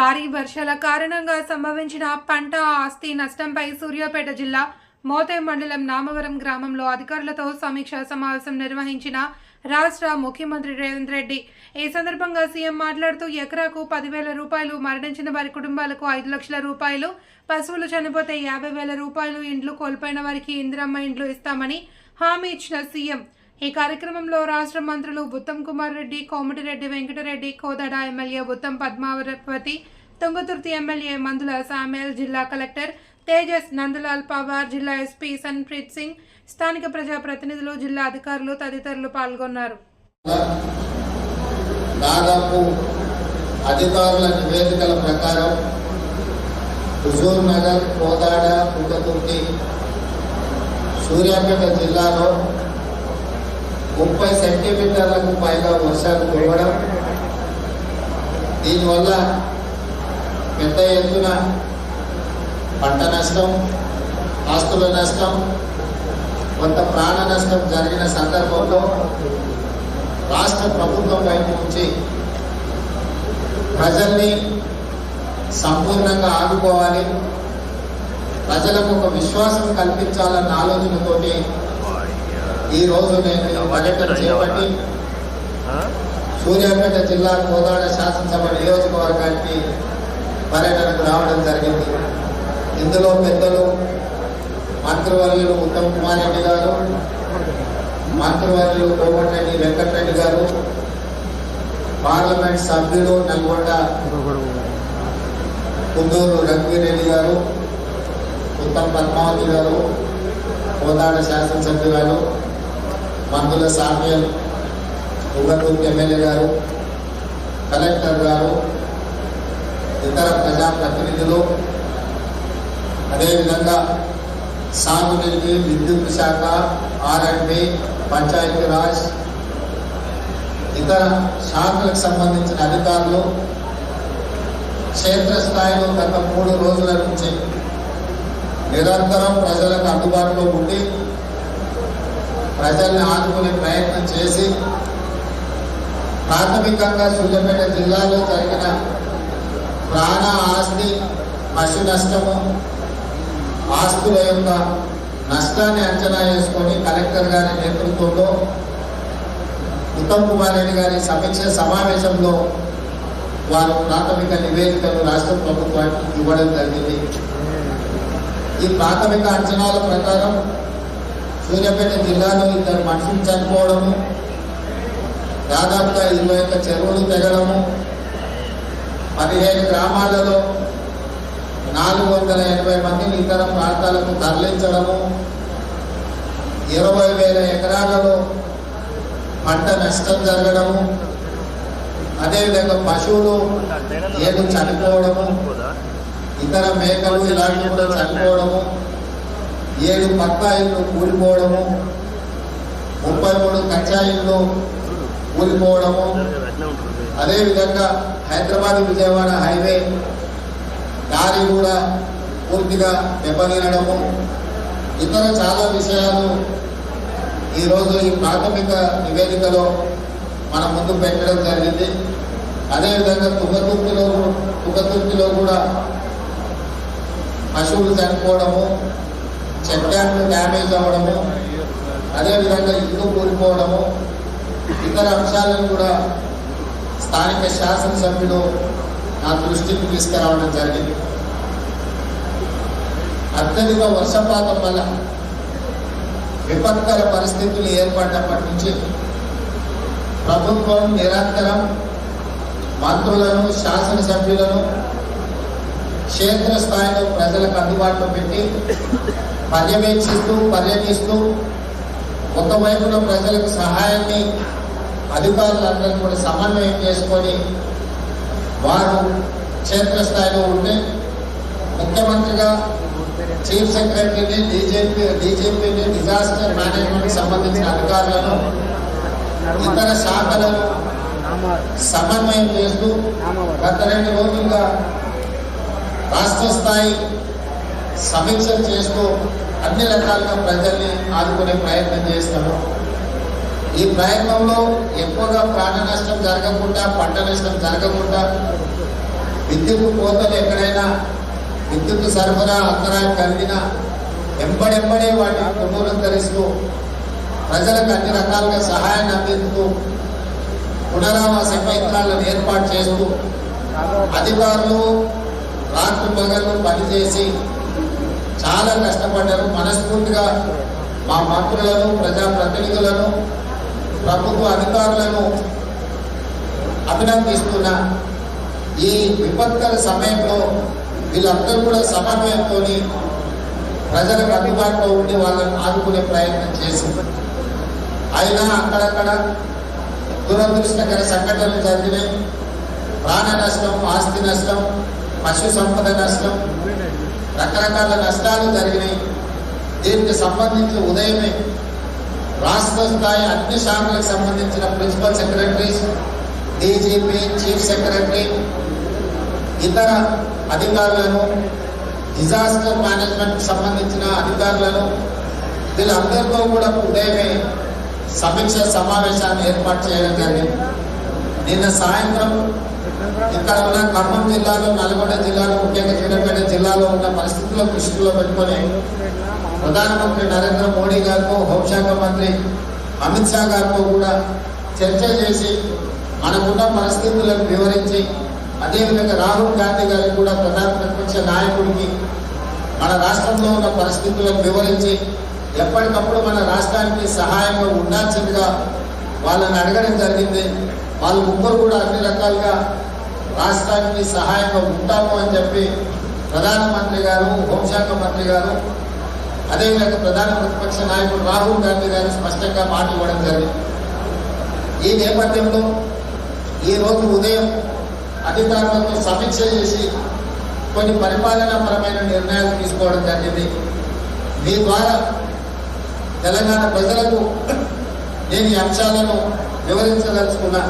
భారీ వర్షాల కారణంగా సంభవించిన పంట ఆస్తి నష్టంపై సూర్యాపేట జిల్లా మోతే మండలం నామవరం గ్రామంలో అధికారులతో సమీక్ష సమావేశం నిర్వహించిన రాష్ట్ర ముఖ్యమంత్రి రేవంత్ రెడ్డి. ఈ సందర్భంగా సీఎం మాట్లాడుతూ ఎకరాకు పదివేల రూపాయలు మరణించిన వారి కుటుంబాలకు ఐదు లక్షల రూపాయలు పశువులు చనిపోతే యాభై వేల రూపాయలు ఇండ్లు కోల్పోయిన వారికి ఇందిరమ్మ ఇండ్లు ఇస్తామని హామీ ఇచ్చిన సీఎం. ఈ కార్యక్రమంలో రాష్ట్ర మంత్రులు ఉత్తమ్ కుమార్ రెడ్డి కోమటిరెడ్డి వెంకటరెడ్డి కోదడ ఎమ్మెల్యే ఉత్తమ్ పద్మావతి తుంగతుర్తి ఎమ్మెల్యే మందుల సామేల్ జిల్లా కలెక్టర్ తేజస్ నందలాల్ పవార్ జిల్లా ఎస్పీ సన్ప్రీత్ సింగ్ స్థానిక ప్రజాప్రతినిధులు జిల్లా అధికారులు తదితరులు పాల్గొన్నారు. దాదాపు అధికారుల నివేదికల ప్రకారం హుజూర్ నగర్ కోదాడ తుంగతుర్తి సూర్యాపేట జిల్లాలో ముప్పై సెంటీమీటర్లకు పైగా వర్షాలు కురవడం. దీనివల్ల పెద్ద ఎత్తున పంట నష్టం ఆస్తుల నష్టం కొంత ప్రాణ నష్టం జరిగిన సందర్భంలో రాష్ట్ర ప్రభుత్వం వైపు నుంచి ప్రజల్ని సంపూర్ణంగా ఆదుకోవాలి. ప్రజలకు ఒక విశ్వాసం కల్పించాలన్న ఆలోచనతోటి ఈ రోజు నేను పర్యటన చేపట్టి సూర్యాపేట జిల్లా కోదాడ శాసనసభ నియోజకవర్గానికి పర్యటనకు రావడం జరిగింది. ఇందులో పెద్దలు మంత్రివర్యులు ఉత్తమ్ కుమార్ రెడ్డి గారు మంత్రివర్యులు కోమటిరెడ్డి వెంకటరెడ్డి గారు పార్లమెంట్ సభ్యుడు నల్గొండ కుందూరు రఘువీర్ రెడ్డి గారు ఉత్తమ్ పద్మావతి గారు కోదాడ శాసనసభ్యురాలు మందుల సామ్యం ఉగతూరు ఎమ్మెల్యే గారు కలెక్టర్ గారు ఇతర ప్రజాప్రతినిధులు అదేవిధంగా సాగునీటి విద్యుత్ శాఖ ఆర్ఎండ్బి పంచాయతీరాజ్ ఇతర శాఖలకు సంబంధించిన అధికారులు క్షేత్రస్థాయిలో గత మూడు రోజుల నుంచి నిరంతరం ప్రజలకు అందుబాటులో ఉండి ప్రజల్ని ఆదుకునే ప్రయత్నం చేసి ప్రాథమికంగా సూర్యాపేట జిల్లాలో జరిగిన ప్రాణ ఆస్తి పశు నష్టము ఆస్తుల యొక్క నష్టాన్ని అంచనా వేసుకొని కలెక్టర్ గారి నేతృత్వంలో ఉత్తమ్ కుమార్ రెడ్డి గారి సమీక్ష సమావేశంలో వారు ప్రాథమిక నివేదికను రాష్ట్ర ప్రభుత్వానికి ఇవ్వడం జరిగింది. ఈ ప్రాథమిక అంచనాల ప్రకారం సూర్యాపేట జిల్లాలో ఇద్దరు మనుషులు చనిపోవడము దాదాపుగా ఇరవై ఒక్క చెరువులు తెగడము పదిహేను గ్రామాలలో నాలుగు వందల ఎనభై మందిని ఇతర ప్రాంతాలకు తరలించడము ఇరవై వేల ఎకరాలలో పంట నష్టం జరగడము అదేవిధంగా పశువులు ఏడు చనిపోవడము ఇతర మేకలు ఇలాంటివి కూడా చనిపోవడము ఏడు పట్టాయిల్లో కూలిపోవడము ముప్పై మూడు కచ్చాయిల్లో కూలిపోవడము. అదేవిధంగా హైదరాబాద్ విజయవాడ హైవే దారి కూడా పూర్తిగా దెబ్బతినడము. ఇతర చాలా విషయాలు ఈరోజు ఈ ప్రాథమిక నివేదికలో మన ముందు పెట్టడం జరిగింది. అదేవిధంగా తుంగతుర్తిలో తుంగతుర్తిలో కూడా పశువులు చనిపోవడము చెక్ డ్యామేజ్ అవ్వడము అదేవిధంగా ఇల్లు కూలిపోవడము ఇతర అంశాలను కూడా స్థానిక శాసనసభ్యులు నా దృష్టికి తీసుకురావడం జరిగింది. అత్యధిక వర్షపాతం వల్ల విపత్కర పరిస్థితులు ఏర్పడినప్పటి నుంచి ప్రభుత్వం నిరంతరం మంత్రులను శాసనసభ్యులను క్షేత్రస్థాయిలో ప్రజలకు అందుబాటులో పెట్టి పర్యవేక్షిస్తూ పర్యటిస్తూ ఒకవైపున ప్రజలకు సహాయాన్ని అధికారులందరూ కూడా సమన్వయం చేసుకొని వారు క్షేత్రస్థాయిలో ఉంటే ముఖ్యమంత్రిగా చీఫ్ సెక్రటరీని డీజీపీ డీజీపీని డిజాస్టర్ మేనేజ్మెంట్ సంబంధించిన అధికారులను ఇతర శాఖలను సమన్వయం చేస్తూ గత రెండు రోజులుగా రాష్ట్ర స్థాయి సమీక్షలు చేస్తూ అన్ని రకాలుగా ప్రజల్ని ఆదుకునే ప్రయత్నం చేస్తాము. ఈ ప్రయత్నంలో ఎక్కువగా ప్రాణ నష్టం జరగకుండా పంట నష్టం జరగకుండా విద్యుత్ కోతలు ఎక్కడైనా విద్యుత్ సరఫరా అంతరాయం కలిగిన ఎంబడెంబడే వాటిని పునరుద్ధరిస్తూ ప్రజలకు అన్ని రకాలుగా సహాయాన్ని అందిస్తూ పునరావాస కేంద్రాలను ఏర్పాటు చేస్తూ అధికారులు రాత్రి పగలు పనిచేసి చాలా కష్టపడ్డారు మనస్ఫూర్తిగా మా మంత్రులను ప్రజాప్రతినిధులను ప్రభుత్వ అధికారులను అభినందిస్తున్న ఈ విపత్కర సమయంలో వీళ్ళందరూ కూడా సమన్వయంతో ప్రజలకు అందుబాటులో ఉండి వాళ్ళని ఆదుకునే ప్రయత్నం చేసింది అయినా అక్కడక్కడ దురదృష్టకర సంఘటనలు జరిగినాయి. ప్రాణ నష్టం ఆస్తి నష్టం పశు సంపద నష్టం రకరకాల నష్టాలు జరిగినాయి. దీనికి సంబంధించి ఉదయమే రాష్ట్ర స్థాయి అన్ని శాఖలకు సంబంధించిన principal secretaries DGP chief secretary ఇతర అధికారులను డిజాస్టర్ మేనేజ్మెంట్ సంబంధించిన అధికారులను వీళ్ళందరితో కూడా ఉదయమే సమీక్ష సమావేశాన్ని ఏర్పాటు చేయడం జరిగింది. నిన్న సాయంత్రం ఇక్కడ ఉన్న ఖమ్మం జిల్లాలో నల్గొండ జిల్లాలో ముఖ్యంగా సూర్యాపేట జిల్లాలో ఉన్న పరిస్థితుల దృష్టిలో పెట్టుకొని ప్రధానమంత్రి నరేంద్ర మోడీ గారితో హోంశాఖ మంత్రి అమిత్ షా గారితో కూడా చర్చ చేసి మనకున్న పరిస్థితులను వివరించి అదేవిధంగా రాహుల్ గాంధీ గారికి కూడా ప్రధాన ప్రతిపక్ష నాయకుడికి మన రాష్ట్రంలో ఉన్న పరిస్థితులను వివరించి ఎప్పటికప్పుడు మన రాష్ట్రానికి సహాయంగా ఉండాల్సిందిగా వాళ్ళని అడగడం జరిగింది. వాళ్ళు ముగ్గురు కూడా అన్ని రకాలుగా రాష్ట్రానికి సహాయంగా ఉంటాము అని చెప్పి ప్రధానమంత్రి గారు హోంశాఖ మంత్రి గారు అదేవిధంగా ప్రధాన ప్రతిపక్ష నాయకుడు రాహుల్ గాంధీ గారు స్పష్టంగా మాట ఇవ్వడం జరిగింది. ఈ నేపథ్యంలో ఈ రోజు ఉదయం అధికారులతో సమీక్ష చేసి కొన్ని పరిపాలనాపరమైన నిర్ణయాలు తీసుకోవడం జరిగింది. మీ ద్వారా తెలంగాణ ప్రజలకు నేను ఈ అంశాలను వివరించదలుచుకున్నా.